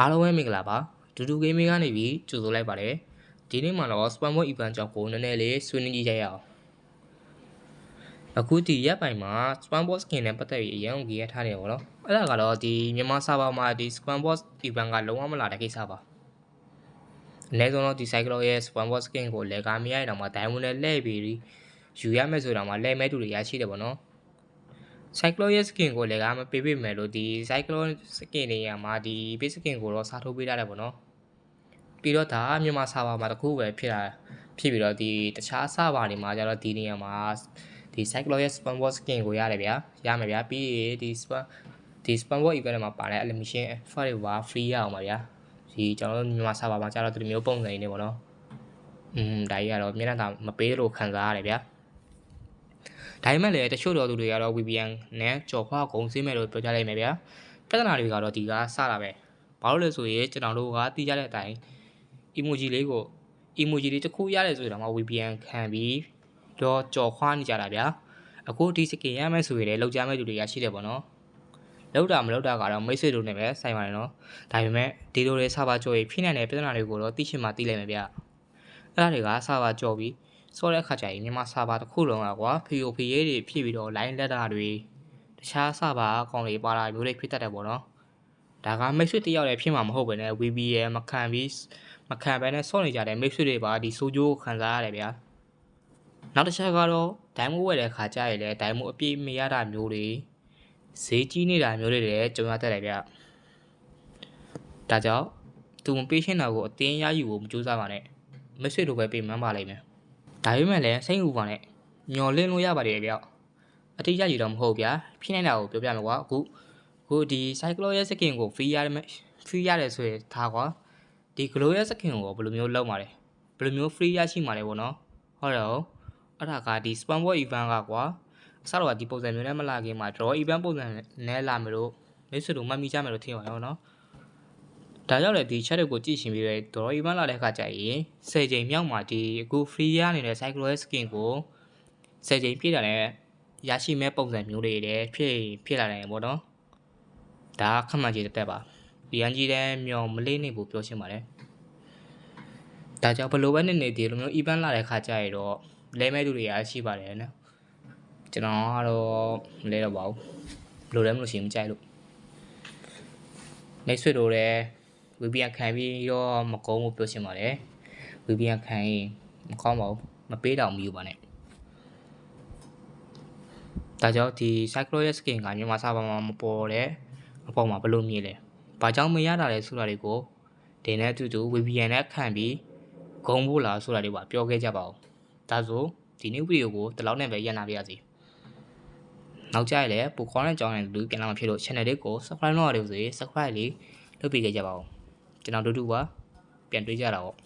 အားလုံးပဲမင်္ဂလာပါဒူဒူဂိမ်းမင်းကနေပြီးကြိုဆိုလိုက်ပါတယ်ဒီနေ့မှာတော့ spam bot event ကြောင့်ကိုနည်းနည်းလေးဆွေးနွေးကြည့်ရအောင်အခုဒီရက်ပိုင်းမှာ spam bot skin နဲ့ပတ်သက်ပြီးအရင်ကကြီးရထားတယ်ပေါ့နော်အဲ့ဒါကတော့ဒီမြန်မာ server မှာဒီ spam bot event ကလုံးဝမလာတဲ့ကိစ္စပါအနည်းဆုံးတော့ဒီ cycle ရဲ့ spam bot skin ကိုလေကာမရရတော့မှ diamond နဲ့လှည့်ပြီးယူရမယ်ဆိုတော့မှလဲမဲတူတွေရရှိတယ်ပေါ့နော် cyclone ရဲ့ skin ကိုလည်းကမပေးပေးမယ်လို့ဒီ cyclone skin တွေရမှာဒီ base skin ကိုတော့စားထိုးပေးရတယ်ပေါ့နော်ပြီးတော့ဒါမြန်မာစာပါမှာတခုပဲဖြစ်လာဖြစ်ပြီးတော့ဒီတခြားစာပါတွေမှာကျတော့ဒီနေရာမှာဒီ cyclone ရဲ့ spam bot skin ကိုရတယ်ဗျာရမယ်ဗျာပြီးရင်ဒီ spam ဒီ spam bot event မှာပါတဲ့ animation effect တွေပါ free ရအောင်ပါဗျာဒီကျွန်တော်တို့မြန်မာစာပါမှာကျတော့ဒီမျိုးပုံစံနေပေါ့နော်อืมဒါကြီးကတော့မျက်နှာသာမပေးလို့ခံစားရတယ်ဗျာ ဒါပေမဲ့လည်းတချို့တော်သူတွေကတော့ VPN နဲ့ကြော်ခွားကုန်စင်းမဲ့လို့ပြောကြလိုက်မယ်ဗျာပြဿနာတွေကတော့ဒီကစတာပဲဘာလို့လဲဆိုရင်ကျွန်တော်တို့ကတီးကြတဲ့အတိုင်း emoji လေးကို emoji လေးတစ်ခုရတယ်ဆိုတော့မှ VPN ခံပြီးတော့ကြော်ခွားနေကြတာဗျာအခုဒီ skin ရမယ်ဆိုရင်လည်းလောက်ကြမဲ့သူတွေကရှိတယ်ပေါ့နော်လောက်တာမလောက်တာကတော့မိတ်ဆွေတို့နဲ့ပဲဆိုင်ပါတယ်နော်ဒါပေမဲ့ဒီလိုလေးဆာပါကြော်ရေးဖြစ်နိုင်တဲ့ပြဿနာတွေကိုတော့သိချင်မှသိလိုက်မယ်ဗျအဲ့ဒါတွေကဆာပါကြော်ပြီး စောတဲ့အခါကျရင်မြန်မာစာပါတစ်ခုလုံးကကွာ POP ရေးတွေဖြစ်ပြီးတော့ line လက်တာတွေတခြားစာပါအကောင်တွေပါလာမျိုးတွေဖြစ်တတ်တယ်ပေါ့နော်ဒါကမိတ်ဆွေတယောက်လည်းဖြစ်မှာမဟုတ်ပဲね VBL မခံပြီးမခံပဲနဲ့စောနေကြတဲ့မိတ်ဆွေတွေပါဒီဆိုဂျိုးခံစားရတယ်ဗျာနောက်တစ်ချက်ကတော့ဒိုင်းမိုးဝယ်တဲ့ခါကျရင်လည်းဒိုင်းမိုးအပြည့်မရတာမျိုးတွေဈေးကြီးနေတာမျိုးတွေလည်းကြုံရတတ်တယ်ဗျာဒါကြောင့်သူမပေးရှင်းတာကိုအတင်းရယူဖို့မကြိုးစားပါနဲ့မိတ်ဆွေတို့ပဲပြင်မှန်းပါလိမ့်မယ် ဒါပေမဲ့လည်းစိတ်ဥပါနဲ့မျောလင်းလို့ရပါတယ်ဗျအတိအကျကြီးတော့မဟုတ်ဗျာဖြစ်နေတာကိုပြောပြမယ်ကွာအခုအခုဒီ cyclo ရဲ့ skin ကို free ရမယ် free ရတယ်ဆိုရင်ဒါကွာဒီ glow ရဲ့ skin ကိုဘယ်လိုမျိုးလုပ်မှာလဲဘယ်လိုမျိုး free ရရှိမှာလဲပေါ့နော်ဟုတ်တယ်ဟုတ်အဲ့ဒါကဒီ spam bot event ကကွာအစတော့ကဒီပုံစံမျိုးနဲ့မလာခင်မှာ draw event ပုံစံနဲ့လာမယ်လို့မိတ်ဆွေတို့မှတ်မိကြမယ်လို့ထင်ပါတယ်နော် ဒါကြောင့်လည်းဒီ chat တွေကိုကြည့်ရှင်ပြီးတော့ draw event လာတဲ့အခါကျရင်10ချိန်မြောက်မှာဒီအခု free ရနေတဲ့ cyclo skin ကို10ချိန်ပြည့်တာလည်းရရှိမဲ့ပုံစံမျိုးတွေလည်းဖြစ်ဖြစ်လာတယ်ပေါ့နော်ဒါခက်မှန်ကြီးတက်ပါဒီအန်ကြီးတဲ့မျောမလေးနေဖို့ပြောရှင်းပါတယ်ဒါကြောင့်ဘယ်လိုပဲနေနေဒီလိုမျိုး event လာတဲ့အခါကျရင်တော့လဲမဲ့သူတွေရရှိပါတယ်နော်ကျွန်တော်ကတော့မလဲတော့ပါဘူးဘယ်လိုလဲမလို့ရှိရင်မကြိုက်လို့ next ဆွေတို့လည်း VPN ခံပြီးတော့မကုန်းဘူးပြောချင်ပါတယ် VPN ခံရင်မကောင်းပါဘူးမပေးတော့မယူပါနဲ့ဒါကြောင့်ဒီ Cyclo ရဲ့ skin ကမြန်မာစာပါမှာမပေါ်တဲ့အပေါ်မှာဘယ်လိုမြင်လဲဘာကြောင့်မရတာလဲဆိုတာတွေကိုဒီနဲ့အတူတူ VPN နဲ့ခံပြီးဂုံဖို့လားဆိုတာတွေပါပြောခဲ့ကြပါဦးဒါဆိုဒီနေ့ဗီဒီယိုကိုဒီလောက်နဲ့ပဲရပ်နာပြရစီနောက်ကြရလဲပိုခေါင်းတဲ့ကြောင်းနဲ့လူပြန်လာမှဖြစ်လို့ channel လေးကို subscribe လုပ်ရလို့ဆိုရင် subscribe လေးလုပ်ပေးကြကြပါဦး ကျွန်တော်တို့တို့ပါပြန်တွေ့ကြတာပေါ့